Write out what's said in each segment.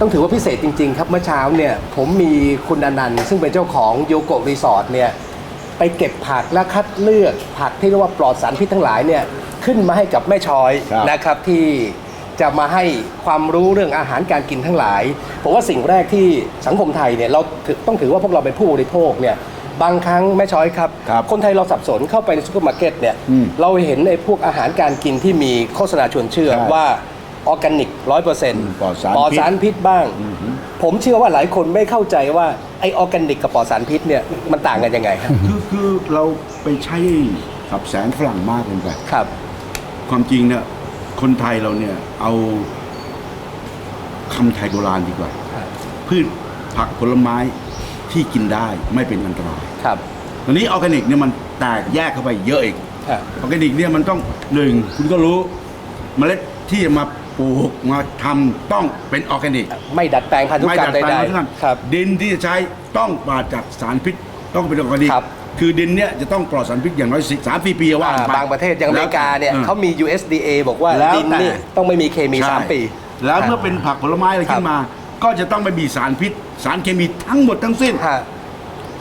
ต้องถือว่าพิเศษจริง ๆ ครับเมื่อเช้าเนี่ยผมมีคุณอนันต์ซึ่งเป็นเจ้าของโยโกะรีสอร์ทเนี่ยไปเก็บผักและคัดเลือกผักที่เรียกว่าปลอดสารพิษทั้งหลายเนี่ยขึ้นมาให้กับแม่ช้อยครับนะครับที่จะมาให้ความรู้เรื่องอาหารการกินทั้งหลายผมว่าสิ่งแรกที่สังคมไทยเนี่ยเราถือต้องถือว่าพวกเราเป็นผู้บริโภคเนี่ยบางครั้งแม่ช้อยครับครับคนไทยเราสับสนเข้าไปในซูเปอร์มาร์เก็ตเนี่ยอืมเราเห็นในพวกอาหารการกินที่มีโฆษณาชวนเชื่อใช่ ว่า ออร์แกนิกร้อยเปอร์เซ็นต์ปลอดสารปลอดพิษสารพิษบ้าง ผมเชื่อว่าหลายคนไม่เข้าใจว่าไอออร์แกนิกกับปลอดสารพิษเนี่ยมันต่างกันยังไงครับคือคือเราไปใช้สับแสงฝรั่งมากเกินไป ครับ ความจริงเนี่ยคนไทยเราเนี่ยเอาคำไทยโบราณดีกว่า ครับ พืชผักผลไม้ที่กินได้ไม่เป็นอันตรายครับตอนนี้ออร์แกนิกเนี่ยมันแตกแยกเข้าไปเยอะอีก ครับ ออร์แกนิกเนี่ยมันต้องหนึ่งคุณก็รู้เมล็ดที่จะมา ปลูกมาทำต้องเป็นออร์แกนิกไม่ดัดแปลงพันธุไม่กรรมดัดใดแปลงพันธุกรรมๆครับ ดินที่จะใช้ต้องปราศจากสารพิษต้องเป็นออร์แกนิกครับ คือดินเนี่ยจะต้องปลอดสารพิษอย่างน้อยสิสามปีปีว่าอ่าไป บางประเทศอย่างอเมริกาเนี่ยออเขามี USDA บอกว่าแล้วดินนี่แต่ ต้องไม่มีเคมี ใช่สามปี แล้วเมื่อเป็นผักผลไม้อะไรครับขึ้นมา ก็จะต้องไม่มีสารพิษ สารเคมีทั้งหมดทั้งสิ้น ฮะ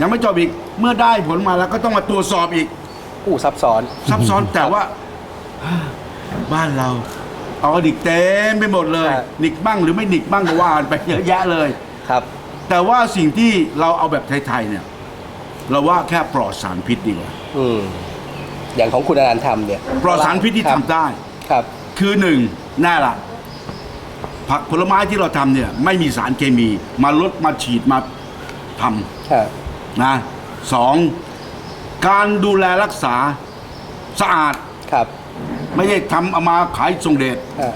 ยังไม่จบอีก เมื่อได้ผลมาแล้วก็ต้องมาตรวจสอบอีก อู้ซับซ้อน ซับซ้อนแต่ว่า บ้านเรา ออร์แกนิกเต็มไปหมดเลย ครับ นิกบ้างหรือไม่นิกบ้างก็ว่ากันไปเยอะแยะเลย ครับ แต่ว่าสิ่งที่เราเอาแบบไทยๆเนี่ย เราว่าแค่ปลอดสารพิษดีกว่าอืมอย่างของคุณอนันต์ทำเนี่ยปลอดสารพิษที่คทำรับได้ ครับ คือหนึ่งแน่ละผักผลไม้ที่เราทำเนี่ย ไม่มีสารเคมี มาลดมาฉีดมาทครับำนะสองการดูแลรักษาสะอาด ครับ ไม่ใช่ทำเอามาขายส่งเดชฮะ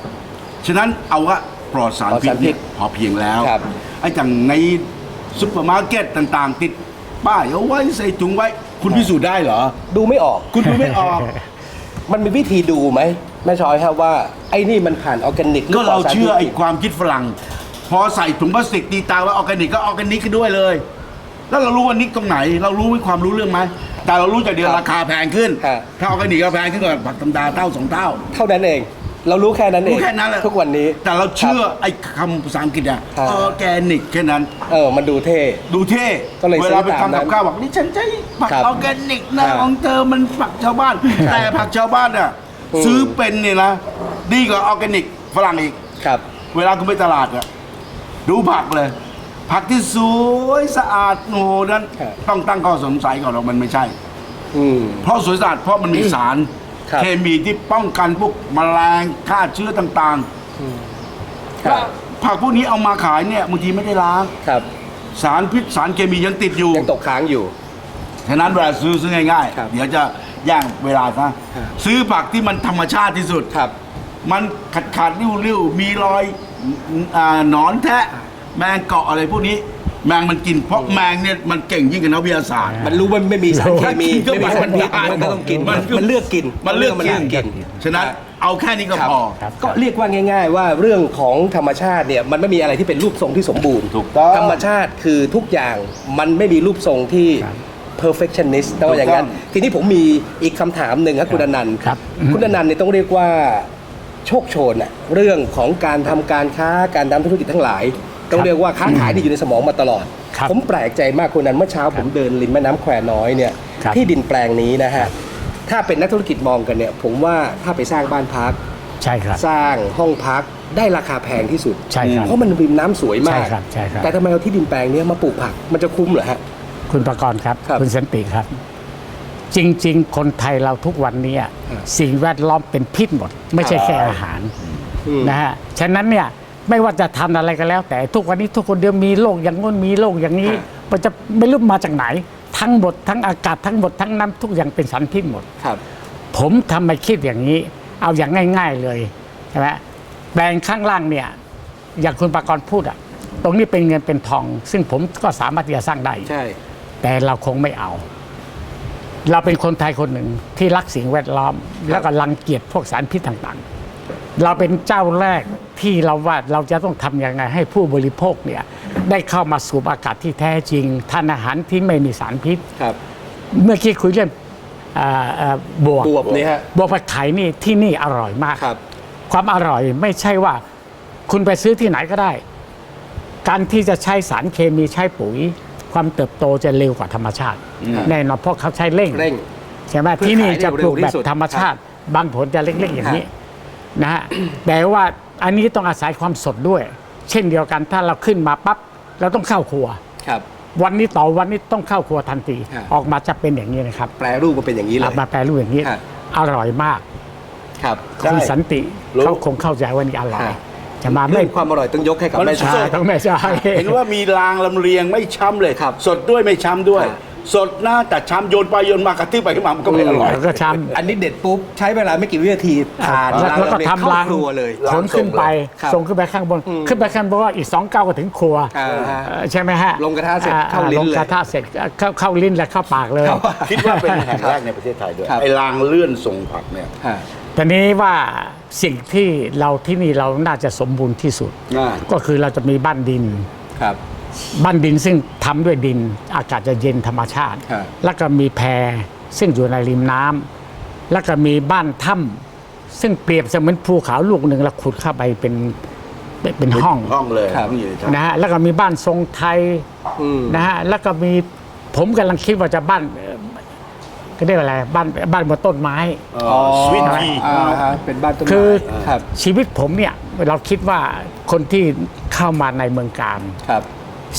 ฉะนั้นเอาว่าปลอดสารพิษปลอดสารพิษเนี่ยพอเพียงแล้วครับ ไอ้จังในซุปเปอร์มาร์เก็ตต่าง ๆ ติดป้ายเอาไว้ใส่ถุงไว้ คุณพิสูจน์ได้เหรอ ดูไม่ออก คุณดูไม่ออก มันมีวิธีดูไหมแม่ช้อยครับว่า ไอ้นี่มันผ่านออร์แกนิกหรือก็ปลเราดสพิษ เชื่อไอ้ความคิดฝรั่ง พอใส่ถุงพลาสติกตีตาว่าออร์แกนิกก็ออร์แกนิกกันด้วยเลย แล้วเรารู้ว่านิกตรงไหน เรารู้วิความรู้เรื่องไหมแต่เรารู้จากเดียวราคาแพงขึ้นฮะ ถ้าออร์แกนิกก็แพงขึ้นกว่าผักธรรมดาเท่าสองเท่าเท่านั้นเอง เรารู้แค่นั้นเองรู้แค่นั้นแหละทุกวันนี้ แต่เราเชื่อครับไอ้คำภาษาอังกฤษอะฮะออร์แกนิกแค่นั้น เออ มันดูเท่ ดูเท่ก็เลยเวลาไปซื้อตามนั้ทำกับนข้าวบอกนี่ฉันใช้ผักครับออร์แกนิกนะครับของเธอมันผักชาวบ้านครับแต่ผักชาวบ้านเนี่ยอืม ซื้อเป็นเนี่ยนะดีกว่าออร์แกนิกฝรั่งอีก ครับ เวลาคุณไปตลาดอะดูผักเลย ผักที่สวยสะอาดโอ้โหนั้นครับ ต้องตั้งข้อสงสัยก่อนว่ามันไม่ใช่ อืม เพราะสวยสะอาดเพราะมันมีสาร ครับ เคมีที่ป้องกันพวกแมลงฆ่าเชื้อต่างคๆรับผักพวกนี้เอามาขายเนี่ยบางทีไม่ได้ล้าง ครับสารพิษสารเคมียังติดอยู่ ยังตกค้างอยู่ ฉะนั้นเวลาซื้อซื้อง่ายครับๆ เดี๋ยวจะย่างเวลาซะครับ ซื้อผักที่มันธรรมชาติที่สุด ครับ มันขาดขาดริ้วริ้วมีรอยอ่าหนอนแทะ แมงเกาะอะไรพวกนี้ แมงมันกินเพราะแมงเนี่ยมันเก่งยิ่งกับนักวิทยาศาสตร์ มันรู้ว่าไม่มีสารเคมีก็ไม่มีสารพิษมันมันก็ต้องกินมันมันเลือกกินมันเลือกมันเลือกกินฉะนั้นเอาแค่นี้ก็ครับพอครับก็เรียกว่าง่าย ๆ ว่าเรื่องของธรรมชาติเนี่ยมันไม่มีอะไรที่เป็นรูปทรงที่สมบูรณ์ถูกต้องธรรมชาติคือทุกอย่างมันไม่มีรูปทรงที่ครับ perfectionist ต้องว่าอย่างนั้นถูกต้องทีนี้ผมมีอีกคำถามหนึ่งครับคุณอนันต์ครับคุณอนันต์เนี่ยต้องเรียกว่าโชคโชนอะเรื่องของการทำการค้าการทำธุรกิจทั้งหลาย ต้องเรียกว่าค้าขายนี่อยู่ในสมองมาตลอด ครับผมแปลกใจมากคุณอนันต์เมื่อเช้าผมเดินริมแม่น้ำแควน้อยเนี่ยครับที่ดินแปลงนี้นะฮะถ้าเป็นนักธุรกิจมองกันเนี่ย ผมว่าถ้าไปสร้างบ้านพัก ใช่ครับ สร้างห้องพักได้ราคาแพงที่สุด ใช่ครับเพราะมันริมน้ำสวยมาก ใช่ครับใช่ครับ แต่ทำไมเอาที่ดินแปลงเนี้ยมาปลูกผักมันจะคุ้มเหรอฮะ คุณประกรณ์ครับครับณสันติครับ จริง ๆ คนไทยเราทุกวันเนี้ยครับสิ่งแวดล้อมเป็นพิษหมด ไม่ใช่ครับแค่อาหารอืม นะฮะฉะนั้นเนี่ย ไม่ว่าจะทำอะไรก็แล้ว แต่ทุกวันนี้ทุกคนเดียวมีโรคอย่างงู้นมีโรคอย่างนี้ มันจะไม่รู้มาจากไหน ทั้งหมดทั้งอากาศทั้งหมดทั้งน้ำทุกอย่างเป็นสารพิษหมดครับ ผมทำไมคิดอย่างนี้ เอาอย่างง่าย ๆเลยใช่ไหมแปลงข้างล่างเนี่ยอย่างคุณปากรณ์พูดอะตรงนี้เป็นเงินเป็นทอง ซึ่งผมก็สามารถที่จะสร้างได้ใช่ แต่เราคงไม่เอา เราเป็นคนไทยคนหนึ่งที่รักสิ่งแวดล้อม แล้วก็รังเกียจพวกสารพิษต่างๆ เราเป็นเจ้าแรก ที่เราว่าเราจะต้องทำยังไงให้ผู้บริโภคเนี่ยได้เข้ามาสูบอากาศที่แท้จริงทานอาหารที่ไม่มีสารพิษ ครับ เมื่อกี้คุยเรื่องอ่าอ่าบวบบวบนี่ฮะ บวบผัดไข่นี่ที่นี่อร่อยมาก ครับ ความอร่อยไม่ใช่ว่าคุณไปซื้อที่ไหนก็ได้ การที่จะใช้สารเคมีใช้ปุ๋ย ความเติบโตจะเร็วกว่าธรรมชาติแน่นอนเพราะเขาใช้เร่ง เร่ง ใช่ไหมเพื่อที่นี่จะปลูกขายได้เร็วที่แบบสุดธรรมชาติ บางผลจะเล็กๆอย่างนี้นะฮะแต่ว่า อันนี้ต้องอาศัยความสดด้วย เช่นเดียวกันถ้าเราขึ้นมาปั๊บเราต้องเข้าครัว ครับ วันนี้ต่อวันนี้ต้องเข้าครัวทันทีครับ ออกมาจะเป็นอย่างนี้นะครับแปลรูปมาเป็นอย่างนี้เลยเอามาแปรรูปอย่างนี้ ครับ อร่อยมากครับใช่คุณสันติรู้ เขาคงเข้าใจว่านี่อร่อยครับจะมาเรื่ไม่องความอร่อยต้องยกให้กับมันแม่สชา ใช่ดต้องไม่ใช่ เห็นว่ามีรางลำเลียงไม่ช้ำเลยครับสดด้วยไม่ช้ำด้วย ครับ สดหน้าแต่ช้ำโยนไปโยนมากระทืบไปขึ้นมามันก็ไม่อร่อย แล้วก็ช้ำอันนี้เด็ดปุ๊บ ใช้เวลาไม่กี่วินาทีทานแล้วแล้วก็เยทำเข้าล้างครัวเลยขนขึ้นไปครับส่งขึ้นไปข้างบนอืมขึ้นไปข้างบนก็อีกสองเก้าวก็ถึงครัวอ่าฮะเอ่อใช่ไหมฮะลงกระทะเสร็จอ่เข้าลิ้นลงเลยกระทะเสร็จเข้าเข้าลิ้นและเข้าปากเลยเข้าปากคิดว่าเป็นแห่งแรกในประเทศไทยด้วยครับไอ้รางเลื่อนส่งผักเนี่ยฮะตอนนี้ว่าสิ่งที่เราที่นี่เราน่าจะสมบูรณ์ที่สุดอ่าก็คือเราจะมีบ้านดินครับ บ้านดินซึ่งทำด้วยดินอากาศจะเย็นธรรมชาติ ครับ แล้วก็มีแพซึ่งอยู่ในริมน้ำแล้วก็มีบ้านถ้ำซึ่งเปรียบเสมือนภูเขาลูกหนึ่งแล้วขุดเข้าไปเป็นเป็นเป็นห้องห้องเลยครับ ห้องอยู่ในถ้ำนะฮะแล้วก็มีบ้านทรงไทยอืม นะฮะแล้วก็มีผมกำลังคิดว่าจะบ้านเอ่อก็เรียกว่าอะไรบ้านบ้านบนต้นไม้อ๋อสวิตที อ่าฮะเป็นบ้านต้นไม้คือ ครับ ชีวิตผมเนี่ยเราคิดว่าคนที่เข้ามาในเมืองการ ครับ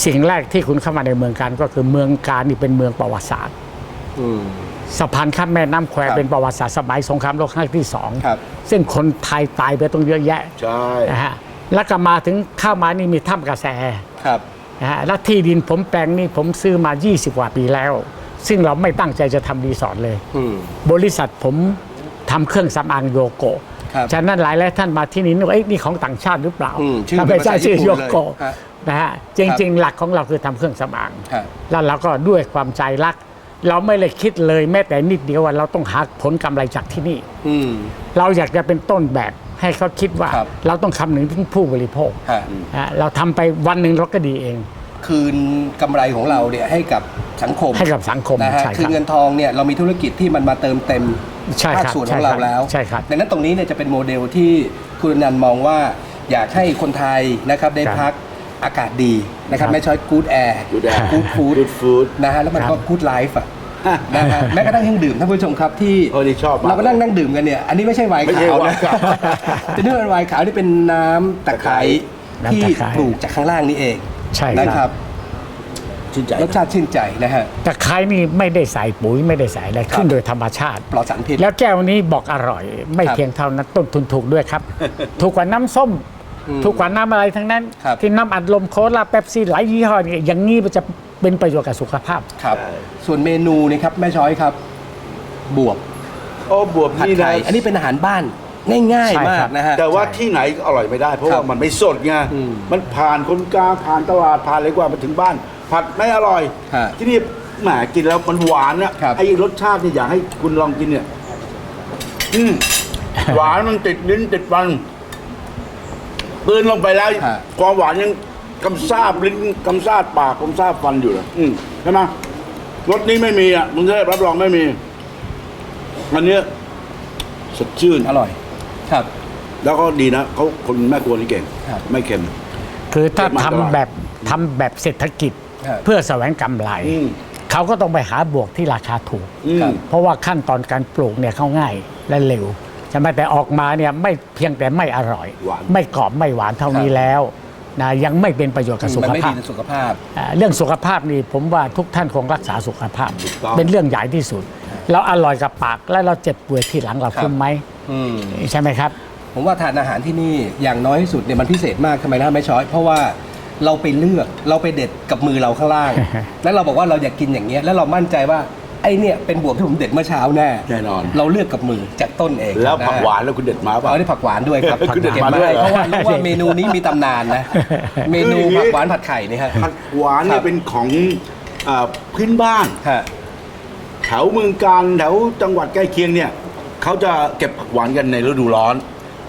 สิ่งแรกที่คุณเข้ามาในเมืองการก็คือเมืองการนี่เป็นเมืองประวัติศาสตร์อืม สะพานข้ามแม่น้ำแควครับเป็นประวัติศาสตร์สมัยสงครามโลกครั้งที่สองครับ ซึ่งคนไทยตายไปต้องเยอะแยะใช่นะฮะแล้วก็มาถึงเข้ามานี่มีถ้ำกระแส ครับ นะฮะแล้วที่ดินผมแปลงนี่ผมซื้อมา 20 กว่าปีแล้ว ซึ่งเราไม่ตั้งใจจะทำรีสอร์ทเลย อืม บริษัทผมทำเครื่องสำอางโยโกะครับฉะนั้นหลายหลายๆท่านมาที่นี่นึกว่าเอ๊ะนี่ของต่างชาติหรือเปล่าอืมชื่อถ้าไม่ใช่เป็นภาษาชื่อญี่โยปุ่นเลยโกะฮะ นะฮะจริง ๆ หลักของเราคือทำเครื่องสำอางครับแล้วเราก็ด้วยความใจรัก เราไม่เลยคิดเลยแม้แต่นิดเดียวว่าเราต้องหาผลกำไรจากที่นี่อืมเราอยากจะเป็นต้นแบบให้เขาคิดว่าครับเราต้องคำนึงถึงผู้บริโภคฮะอะเราทำไปวันหนึ่งเราก็ดีเอง คืนกำไรของเราเนี่ยให้กับสังคมให้กับสังคมนะฮะใช่คืคนรับเงินทองเนี่ยเรามีธุรกิจที่มันมาเติมเต็มใช่ภาคครับส่วนใช่ของเราครับแล้วใช่ครับดังนั้นตรงนี้เนี่ยจะเป็นโมเดลที่คุณอนันต์มองว่าอยากให้คนไทยนะครับได้ครับพัก อากาศดีนะครับครับไม่ใช่กู๊ดแอร์ Good air กู๊ดฟู้ด Good food นะฮะแล้วมันครับก็กู๊ดไลฟ์อะนะฮะแม้กระทั่งเครื่องดื่มท่านผู้ชมครับที่โอ้นี่ชอบมากเราก็นั่งนั่งดื่มกันเนี่ยอันนี้ไม่ใช่ไวน์ไม่ใช่ขาวไวนะน์ขาว แต่นี่เป็นไวน์ขาวที่เป็นน้ำตะไคร้น้ำที่ตะไคร้ปลูกจากข้างล่างนี่เองใช่ครับ นะครับชื่นใจรสชาติชื่นใจนะฮะ ตะไคร้นี่ไม่ได้ใส่ปุ๋ยไม่ได้ใส่อะไรขึ้นโดยธรรมชาติ ปลอดสารพิษ แล้วแก้วนี้บอกอร่อย ไม่ครับ เพียงเท่านั้นต้นทุนถูกด้วยครับ ถูกกว่าน้ำส้มอืม ถูกกว่าน้ำอะไรทั้งนั้นครับที่น้ำอัดลมโค้ลาเป๊ปซี่หลายยี่ห้อเนี่ยอย่างนี้มันจะเป็นประโยชน์กับสุขภาพ ครับ ส่วนเมนูนี่ครับแม่ช้อยครับ บวบโอ้บวบผัดนี่ไทนะยอันนี้เป็นอาหารบ้านง่าย ใช่ๆ มาครักบ นะฮะ แต่ว่าที่ไหนก็อร่อยไม่ได้ เพราะครับว่ามันไม่สดไงอืมมันผ่านคนกลางผ่านตลาดผ่านอะไรกว่ามาถึงบ้าน ผัดไม่อร่อย ฮะที่นี่แหมกินแล้วมันหวานนะครับ ไอ้รสชาติเนี่ยอยากให้คุณลองกินเนี่ยอืมหวานมันติดลิ้นติดฟัน ตื่นลงไปแล้ว ฮะ ความหวานยังกำซาบลิ้นกำซาบปากกำซาบฟันอยู่เลยอืมใช่ไหมรสนี้ไม่มีอะมึงได้รับรองไม่มี อันเนี้ยสดชื่น อร่อย ครับ แล้วก็ดีนะเขาคนแม่ครัวนี่เก่ง ครับ ไม่เค็ม คือถ้าเก็บมาทำตลอดแบบทำแบบเศรษฐกิจครับเพื่อแสวงกำไร อืม เขาก็ต้องไปหาบวกที่ราคาถูก อืม ครับ เพราะว่าขั้นตอนการปลูกเนี่ยเขาง่ายและเร็วใช่ไหมแต่ออกมาเนี่ยไม่เพียงแต่ไม่อร่อย หวานไม่กรอบไม่หวานเท่านี้แล้วนะยังไม่เป็นประโยชน์กับสุมันขไม่ภาดีพ ต่อสุขภาพ อ่าเรื่องสุขภาพนี่ผมว่าทุกท่านคงรักษาสุขภาพ ถูกต้องเป็นเรื่องใหญ่ที่สุด เราอร่อยกับปากและเราเจ็บป่วยที่หลังเราครับ คุ้มไหมอืม ใช่ไหมครับ ผมว่าทานอาหารที่นี่อย่างน้อยที่สุดเนี่ยมันพิเศษมากทำไมนะแม่ช้อย เพราะว่าเราไปเลือกเราไปเด็ดกับมือเราข้างล่าง แล้วเราบอกว่าเราอยากกินอย่างเงี้ยแล้วเรามั่นใจว่า ไอ้เนี่ยเป็นบวบที่ผมเด็ดเมื่อเช้าแน่แน่นอน เราเลือกกับมือจากต้นเองแล้วผักะฮะหวานแล้วคุณเด็ดมาเปล่ะเอาได้ผักหวานด้วยครับคุณเด็ดก็บมาด้วยเหรอเพราะว่ารู้ว่าเมนูนี้มีตำนานนะ เมนูผักหวานผัดไข่นี่ฮะผักหวานคเนี่รัยบเป็นของอ่าพื้นบ้านฮะแถวเมืองการแถวจังหวัดใกล้เคียงเนี่ยเขาจะเก็บผักหวานกันในฤดูร้อน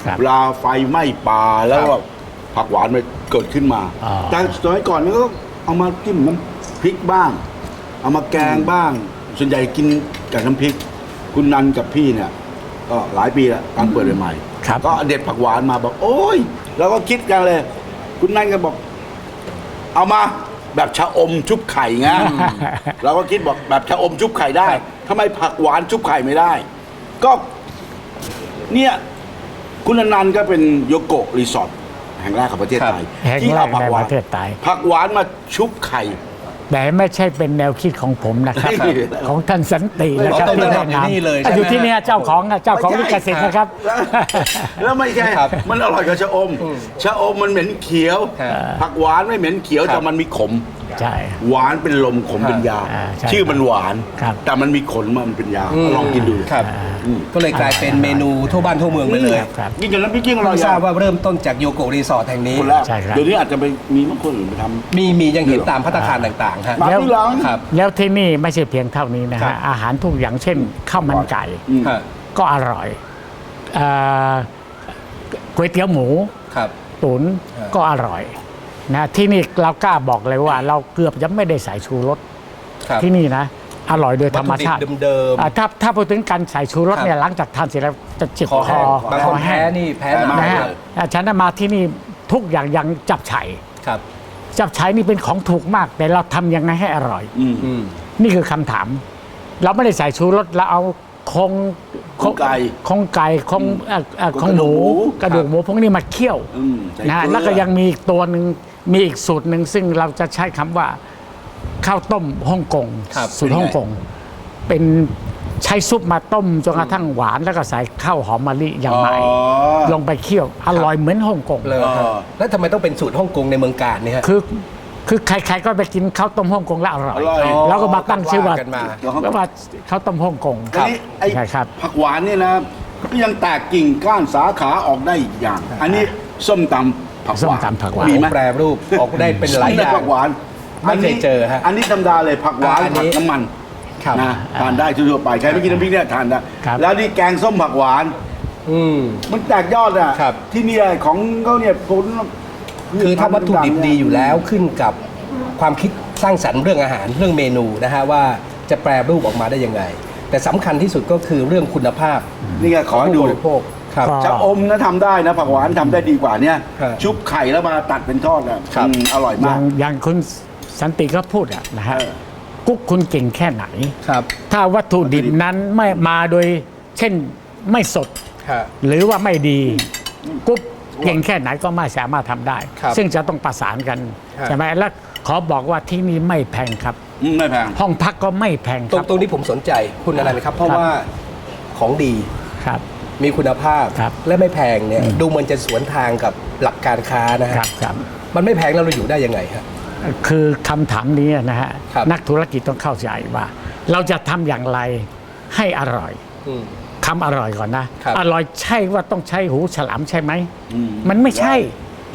ครับเวลาไฟไหม้ป่าแล้วก็ผักหวานมันเกิดขึ้นมาอ๋อแต่สมัยก่อนมันก็เอามาจิ้มน้ำพริกบ้าง เอามาแกงบ้าง ส่วนใหญ่กินกับน้ำพริก คุณนันกับพี่เนี่ย ก็หลายปีแล้วตอนเปิดใหม่ๆครับ ก็เด็ดผักหวานมาบอก โอ้ยเราก็คิดกันเลย คุณนันก็บอก เอามาแบบชะอมชุบไข่ไงเราก็คิดบอกแบบชะอมชุบไข่ได้ทำไมผักหวานชุบไข่ไม่ได้ ก็ เนี่ย คุณอนันต์ก็เป็นโยโกะรีสอร์ทแห่งแรกของประเทศไทยแห่งที่แรเอากผัในกหวาปนระเทศไทย ผักหวานมาชุบไข่ แต่ไม่ใช่เป็นแนวคิดของผมนะครับครับของท่านสันตินะครับอ๋อต้นที่แบบอยู่นี่เลยใช่ไหมอยู่ที่เนี่ยเจ้าของเจ้าของลิขสิทธิ์นะครับ แล้วไม่ใช่ครับมันอร่อยกับชะอมชะอมมันเหม็นเขียวครับผักหวานไม่เหม็นเขียวครับแต่มันมีขม ใช่หวานเป็นลมขมเป็นยา อ่าใช่ชื่อมันหวาน ครับ แต่มันมีขนมันเป็นยาลองกินดูครับ อืมก็เลยกลายเป็นเมนูทั่วบ้านทั่วเมืองไปเลยครับกินจนน้ำพริกยิ่งอร่อยไม่ทราบว่าเริ่มต้นจากโยโกะรีสอร์ทแห่งนี้ คนแรกใช่ครับ เดี๋ยวนี้อาจจะไปมีบางคนอื่นไปทำ มีมียังเห็นตามพัตตาคารต่างๆฮะ มาแล้วที่หลังครับ แล้วที่นี่ไม่ใช่เพียงเท่านี้นะครัฮะบ อาหารทุกอย่างเช่นข้าวมันไก่อืม ฮะก็อร่อยเอ่อก๋วยเตี๋ยวหมูครับ ตุ๋นครับก็อร่อย นะที่นี่เรากล้าบอกเลยว่า เราเกือบจะไม่ได้ใส่ชูรสครับ ที่นี่นะ อร่อยโดยธรรมชาติวัตถุดิบเดิมๆอ่าถ้าถ้าพูดถึงการใส่ชูรสครับเนี่ยหลังจากทานเสร็จแล้วจะเจ็บคอคแห้องบางคนแพ้นี่แพ้หนักนะฮะเลยอ่าฉันน่ะมาที่นี่ทุกอย่างยังจับไฉครับ จับไฉนี่เป็นของถูกมาก แต่เราทำยังไงให้อร่อย อืม อืม นี่คือคำถาม เราไม่ได้ใส่ชูรสเราเอาคงคงไก่คงไก่คงเอ่อเอ่อคงหมูกระดูกหมู กระดูกหมูพวกนี้มาเคี่ยวอืมใส่นะฮะเกลือ แล้วก็ยังมีอีกตัวหนึ่ง มีอีกสูตรหนึ่งซึ่งเราจะใช้คำว่าข้าวต้มฮ่องกงครับสูตรฮ่องกงเป็นใช้ซุปมาต้มจนกระทั่งหวานแล้วก็ใส่ข้าวหอมมะลิอย่างใหม่อ๋อ ลงไปเคี่ยวอร่อยเหมือนฮ่องกง เลยครับเออแล้วทำไมต้องเป็นสูตรฮ่องกงในเมืองการเนี่ยฮะ คือคือใครๆก็ไปกินข้าวต้มฮ่องกงแล้วอร่อย อร่อย แล้วก็มาตั้งชื่อว่าว่ากันมา แล้วว่าข้าวต้มฮ่องกงอันนี้ไอ้ใช่ครับ ผักหวานเนี่ยนะก็ยังแตกกิ่งก้านสาขาออกได้อีกอย่าง อันนี้ส้มตำ ผักหวานส้มตำผักหวาน มีไหม แปรรูปออกได้เป็นหลายอย่าง ผักหวานไม่เคยเจอฮะอันนี้ธรรมดาเลยผักหวานอันนี้ผัดน้ำมันครับนะทานได้ทั่วๆไปใครไม่กินน้ำพริกเนี่ยทานได้ครับ แล้วนี่แกงส้มผักหวาน อืม มันแตกยอดอะ ครับ ที่เนี่ยของเขาเนี่ยผลคือถ้าวัตถุดิบดีอยู่แล้วขึ้นกับความคิดสร้างสรรค์เรื่องอาหารเรื่องเมนูนะฮะว่าจะแปรรูปออกมาได้ยังไง แต่สำคัญที่สุดก็คือเรื่องคุณภาพนี่ไงขอให้ดูผู้บริโภค ครับก็ชะอมนะทำได้นะผักหวานทำได้ดีกว่าเนี่ยครับชุบไข่แล้วมาตัดเป็นทอดอะครับ อืมอร่อยอมาย่าก งอย่างคุณสันติก็พูดอะนะฮะเออ กุ๊กคุณเก่งแค่ไหน ครับถ้าวัตถุดิบนั้นไม่มาโดย เช่นไม่สด ครับ หรือว่าไม่ดีกุ๊กเก่งแค่ไหนก็ไม่สามารถทำได้ ครับซึ่งจะต้องประสานกันครับ ใช่ไหมแล้วขอบอกว่าที่นี่ไม่แพงครับ อืมไม่แพง ห้องพักก็ไม่แพงตครงรับ ตรงนี้ผมสนใจคุณอะไรนะครับ เพราะครับ ว่าของดี ครับ มีคุณภาพครับและไม่แพงเนี่ยดูมันจะสวนทางกับหลักการค้านะคฮะรับครับ มันไม่แพงแล้วเราอยู่ได้ยังไงครับ คือคำถามนี้นะฮะครับ นักธุรกิจต้องเข้าใจว่า เราจะทำอย่างไรให้อร่อยอืม คำอร่อยก่อนนะ ครับ อร่อยใช่ว่าต้องใช้หูฉลามใช่ไหมอืมมันไม่ใช่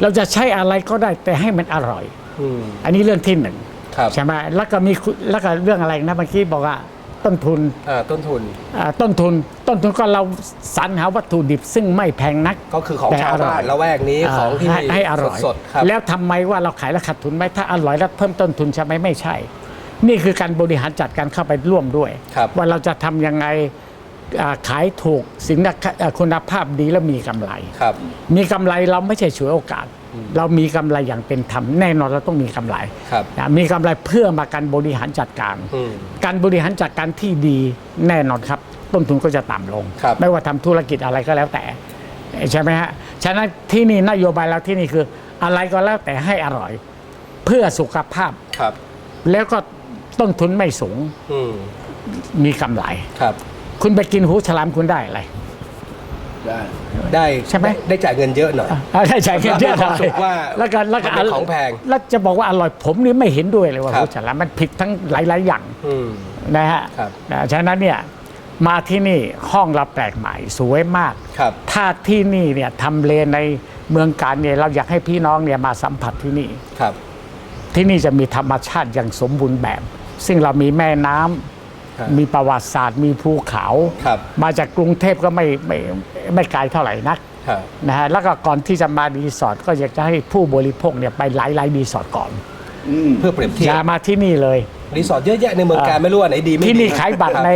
เราจะใช้อะไรก็ได้แต่ให้มันอร่อย อืม อันนี้เรื่องที่หนึ่งครับ ใช่ไหมแล้วก็มีคุณแล้วก็เรื่องอะไรนะเมื่อกี้บอกว่า ต้นทุนอ่าต้นทุนอ่าต้นทุน ต้นทุนก็เราสรรหาวัตถุดิบซึ่งไม่แพงนัก ก็คือของแต่ชาวบ้านอร่อย ละแวกนี้ของที่ให้ให้อร่อย สดๆครับ แล้วทำไมว่าเราขายแล้วขาดทุนไหมถ้าอร่อยแล้วเพิ่มต้นทุนใช่ไหมไม่ใช่ นี่คือการบริหารจัดการเข้าไปร่วมด้วย ครับ ว่าเราจะทำยังไงอ่าขายถูกสินค้าอ่าคุณภาพดีแล้วมีกำไร ครับ มีกำไรเราไม่ใช่ฉวยโอกาส เรามีกำไรอย่างเป็นธรรมแน่นอนเราต้องมีกำไรครับนะมีกำไรเพื่อมาการบริหารจัดการอืมการบริหารจัดการที่ดีแน่นอนครับ ต้นทุนก็จะต่ำลงครับไม่ว่าทำธุรกิจอะไรก็แล้วแต่ใช่ไหมฮะฉะนั้นที่นี่นโยบายเราที่นี่คือ อะไรก็แล้วแต่ให้อร่อย เพื่อสุขภาพครับ แล้วก็ต้นทุนไม่สูงอืมมีกำไรครับ คุณไปกินหูฉลามคุณได้อะไร ได้ได้ใช่ไหม ได้จ่ายเงินเยอะหน่อย อ่าใช่ใช่เงินเยอะหน่อยมีความสุขว่าแล้วก็แล้วก็มันเป็นของแพง แล้วจะบอกว่าอร่อยผมนี่ไม่เห็นด้วยเลยว่าครับหูฉลามมันผิดทั้งหลาย ๆ อย่างอืม นะฮะครับ นะฉะนั้นเนี่ยมาที่นี่ห้องเราแปลกใหม่สวยมาก ครับ ถ้าที่นี่เนี่ยทำเลในเมืองการเนี่ยเราอยากให้พี่น้องเนี่ยมาสัมผัสที่นี่ ครับ ที่นี่จะมีธรรมชาติอย่างสมบูรณ์แบบ ซึ่งเรามีแม่น้ำ ครับมีประวัติศาสตร์ มีภูเขา ครับมาจากกรุงเทพก็ไม่ไม่ไม่ไกลเท่าไหร่นักครับ นะฮะแล้วก็ก่อนที่จะมารีสอร์ทก็อยากจะให้ผู้บริโภคเนี่ยไปหลายๆรีสอร์ทก่อนอืมเพื่อเปรียบเทีอยย่าบมาที่นี่เลย รีสอร์ทเยอะแยะในเมืองการไม่รู้ว่าไหนดีไม่ดีที่นี่ขายบัตรคใน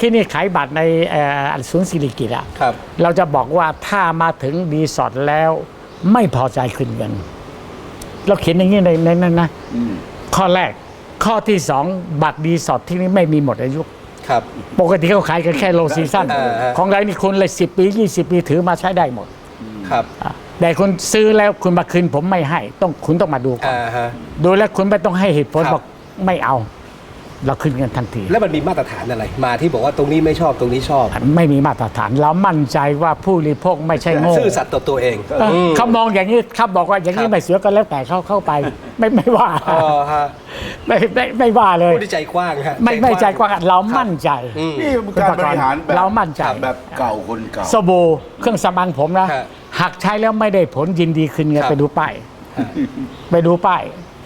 ที่นี่ขายบัตรในเอ่อศูนย์สิริกิตอะครับ เราจะบอกว่าถ้ามาถึงรีสอร์ทแล้วไม่พอใจคืนเงิน เราเขียนอย่างนี้ในในนั้นนะอืมข้อแรก ข้อที่สองบัตรดีสอดที่นี่ไม่มีหมดอายุ ครับ ปกติเขาขายกันแค่โลซีซั่นเออเออ ของเรานี่คุณเลยสิปี 20 ปีถือมาใช้ได้หมดครับอะแต่คุณซื้อแล้วคุณมาคืนผมไม่ให้ ต้องคุณต้องมาดูก่อน อ่าฮะ ดูแล้วคุณไม่ต้องให้เหตุผลครับ บอกไม่เอา เราคืนเงินทันทีแล้วมันมีมาตรฐานอะไร มาที่บอกว่าตรงนี้ไม่ชอบตรงนี้ชอบไม่มีมาตรฐาน เรามั่นใจว่าผู้บริโภคไม่ใช่โง่ซื่อสัตย์ต่อตัวเองเอออืมเขามองอย่างนี้เขาบอกว่าอย่างนี้ครับไม่เสือก็แล้วแต่เขาเข้าไป ไม่ไม่ว่าอ๋อฮะ ไม่ไม่ไม่ว่าเลย ผู้ที่ใจกว้างฮะ ไม่ไม่ใจกว้างเรามั่นใจ อืม นี่มันการบริหารแบบเรามั่นใจ แบบเก่าคนเก่า สบู่เครื่องสำอางผมนะฮะหากใช้แล้วไม่ได้ผลยินดีคืนเงินครับ ไปดูป้ายไปดูป้าย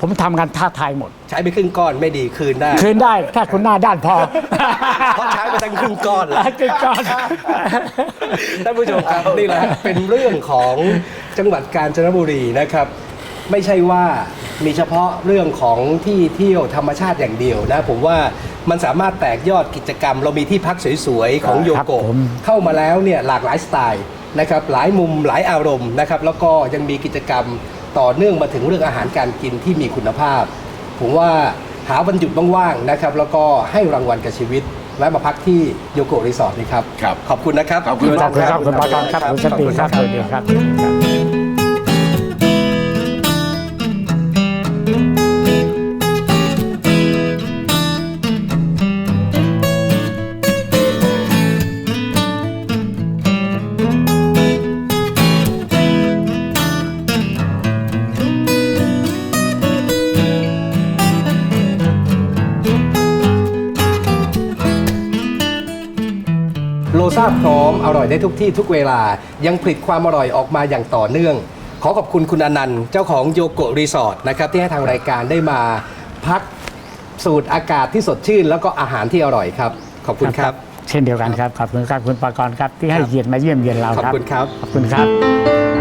ผมทำกันท่าทายหมด ใช้ไปครึ่งก้อนไม่ดีคืนได้ คืนได้ถ้าคุณหน้าด้านพอ เพราะใช้ไปทั้งครึ่งก้อนแล้ว ครึ่งก้อน ท่านผู้ชมครับ นี่แหละเป็นเรื่องของจังหวัดกาญจนบุรีนะครับ ไม่ใช่ว่ามีเฉพาะเรื่องของที่เที่ยวธรรมชาติอย่างเดียวนะผมว่ามันสามารถแตกยอดกิจกรรม เรามีที่พักสวยๆ ของโยครับโกะผม เข้ามาแล้วเนี่ยหลากหลายสไตล์นะครับหลายมุมหลายอารมณ์นะครับแล้วก็ยังมีกิจกรรม ต่อเนื่องมาถึงเรื่องอาหารการกินที่มีคุณภาพ ผมว่าหาวันหยุดว่างๆนะครับ แล้วก็ให้รางวัลกับชีวิตแวะมาพักที่โยโกะรีสอร์ทนี่ครับ ครับ ขอบคุณนะครับ ขอบคุณขอบคุณครับคุณปากรครับคุณสติครับสวัสดีครับาพร้อมอร่อยได้ทุกที่ทุกเวลา ยังผลิตความอร่อยออกมาอย่างต่อเนื่อง ขอขอบคุณคุณอนันต์เจ้าของโยโกะรีสอร์ทนะครับที่ให้ทางรายการได้มาพักสูตรอากาศที่สดชื่น แล้วก็อาหารที่อร่อยครับ ขอบคุณครับ เช่นเดียวกันครับ ขอบคุณครับคุณปากรครับที่ให้ครับเกียรติมาเยี่ยมเยียนเราครับขอบคุณครับ ขอบคุณครับ